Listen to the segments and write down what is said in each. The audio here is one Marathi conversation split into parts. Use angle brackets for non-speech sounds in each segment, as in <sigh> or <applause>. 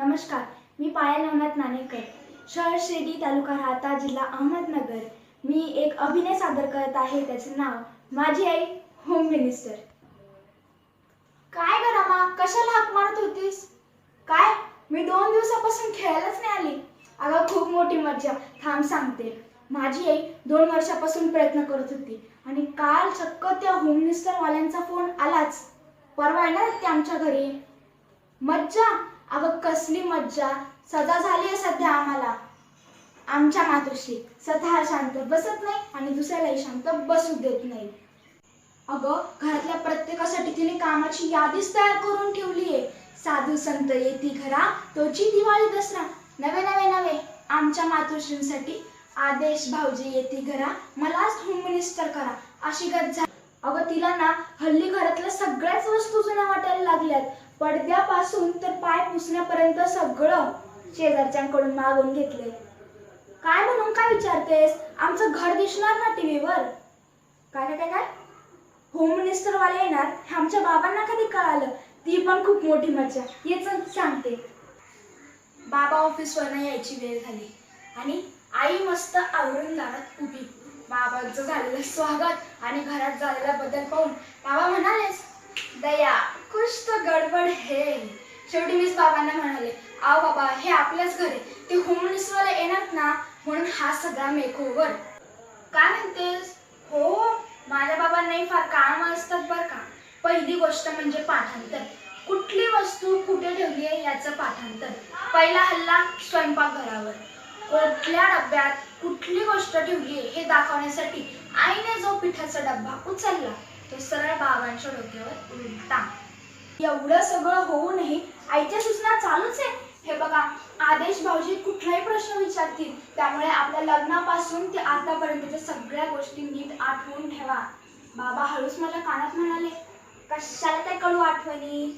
नमस्कार मी पायात नाणेकर शहर शिर्डी तालुका राहता जिल्हा अहमदनगर. मी एक अभिनय सादर करत आहे त्याचे नाव माझी आई होम मिनिस्टर काय ग रमा कशाला हाक मारत होतीस? काय? मी दोन दिवसापासून खेळायलाच नाही आली. अगं खूप मोठी मज्जा. थांब सांगते. माझी आई दोन वर्षापासून प्रयत्न करत होती आणि काल चक्क त्या होम मिनिस्टर वाल्यांचा फोन आलाच. परवा येणार ते आमच्या घरी. मज्जा! अगं कसली मज्जा. सदा झाली आहे सध्या आम्हाला. आमच्या मातोश्री स्वतः शांत बसत नाही आणि दुसऱ्यालाही शांत बसू देत नाही. अगं घरातल्या प्रत्येकासाठी तिने कामाची यादीच तयार करून ठेवली आहे. साधू संत येती घरा तोची दिवाळी दसरा. नवे नवे नवे. आमच्या मातोश्रींसाठी आदेश भाऊजी येती घरा. मलाच होम मिनिस्टर करा. अशी गत झाली. अगं तिला ना हल्ली घरातल्या सगळ्याच वस्तू जुन्या वाटायला लागल्यात. पडद्यापासून तर पाय पुसण्यापर्यंत सगळं शेजारच्यांकडून मागून घेतले. काय म्हणून काय विचारतेस? आमचं घर दिसणार ना टीव्हीवर? काय काय काय काय? होम मिनिस्टर वाले येणार हे आमच्या बाबांना कधी कळालं? ती पण खूप मोठी मज्जा. ये सांगते. बाबा ऑफिसवरनं यायची वेळ झाली. आणि आई मस्त आवरून दारात उभी. बाबांचं झालेलं स्वागत आणि घरात झालेला बदल पाहून बाबा म्हणालेस दया कुछ तो गडबड है. शेवटी मीच बाबांना म्हणाले आव बाबा हे आपल्याच घरी ते होमनिसवाला येणार ना म्हणून हा सगळा मेकओव्हर काय म्हणतेस? हो माझ्या बाबांनाही फार काम असतात बरं का. पहिली गोष्ट म्हणजे पाठांतर. कुठली वस्तू कुठे ठेवली आहे याचं पाठांतर. पहिला हल्ला स्वयंपाकघरावर कुठल्या डब्यात कुठली गोष्ट ठेवली आहे हे दाखवण्यासाठी आईने जो पिठाचा डब्बा उचलला तो सरळ बाबांच्या डोक्यावर उलटा. एवढं सगळं होऊनही आईच्या सूचना चालूच आहे? हे बघा आदेश भाऊजी कुठलाही प्रश्न विचारतील त्यामुळे आपल्या लग्नापासून ते आतापर्यंतच्या सगळ्या गोष्टी नीट आठवून ठेवा. बाबा हळूच मला कानात म्हणाले कशाला त्या कळू आठवणी?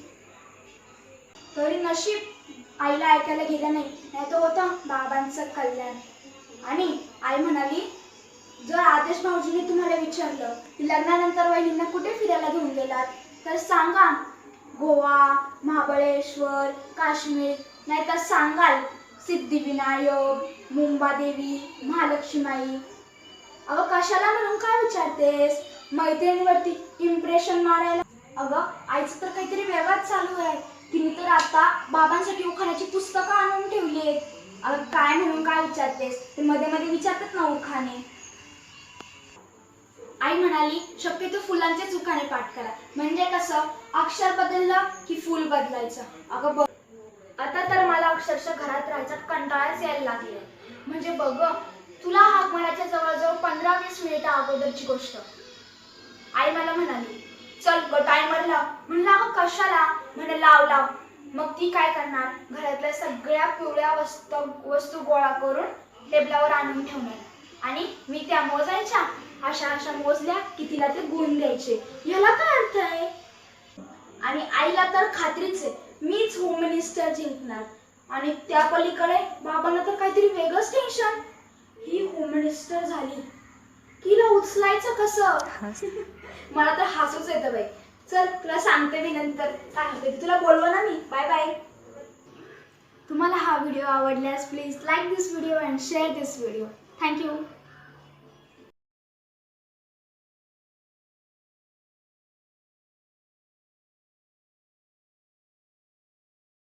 तरी नशीब आईला ऐकायला गेलं नाही नाही तर होतं बाबांचं कल्याण. आणि आई म्हणाली जर आदेश भाऊजीने तुम्हाला विचारलं की लग्नानंतर वहिनींना कुठे फिरायला घेऊन गेलात? तर सांगा. गोवा महाबळेश्वर काश्मीर नाहीतर सांगाल. सिद्धिविनायक मुंबादेवी महालक्ष्मीमाई अगं कशाला म्हणून काय विचारतेस? मैत्रिणीवरती इम्प्रेशन मारायला अगं आईचं तर काहीतरी वेगळाच चालू आहे. तिने तर आता बाबांसाठी उखाण्याची पुस्तकं आणून ठेवली आहेत अगं काय म्हणून काय विचारतेस? ते मध्ये मध्ये विचारतात ना उखाणे. आई म्हणाली शक्यतो फुलांचे चुकाने पाठ करा. म्हणजे कसं? अक्षर बदललं की फुल बदलायचं. अगं बघ. आता तर मला अक्षरशः घरात राहायचा कंटाळाच यायला लागले म्हणजे बघ तुला हाक मारायच्या जवळजवळ पंधरा वीस मिनिटं अगोदरची गोष्ट. आई मला म्हणाली चल ग टायमर लाव. म्हणलं अगं कशाला? म्हणे लाव लाव. मग ती काय करणार? घरातल्या सगळ्या पिवळ्या वस्तू वस्तू गोळा करून टेबलावर आणून ठेवणार. आणि मी त्या मोजायच्या? अशा अशा मोजल्या की तिला ते गुण द्यायचे. याला काय अर्थ आहे? आणि आईला तर खात्रीच आहे. मीच होम मिनिस्टर जिंकणार. आणि त्या पलीकडे बाबांना तर काहीतरी वेगळंच टेन्शन ही होम मिनिस्टर झाली. किला उचलायचं कसं? <laughs> मला तर हसूच येतं बाई. चल तुला सांगते मी नंतर. काय होते तुला बोलवा ना मी. बाय बाय तुम्हाला हा व्हिडिओ आवडल्यास please like this video and share this video thank you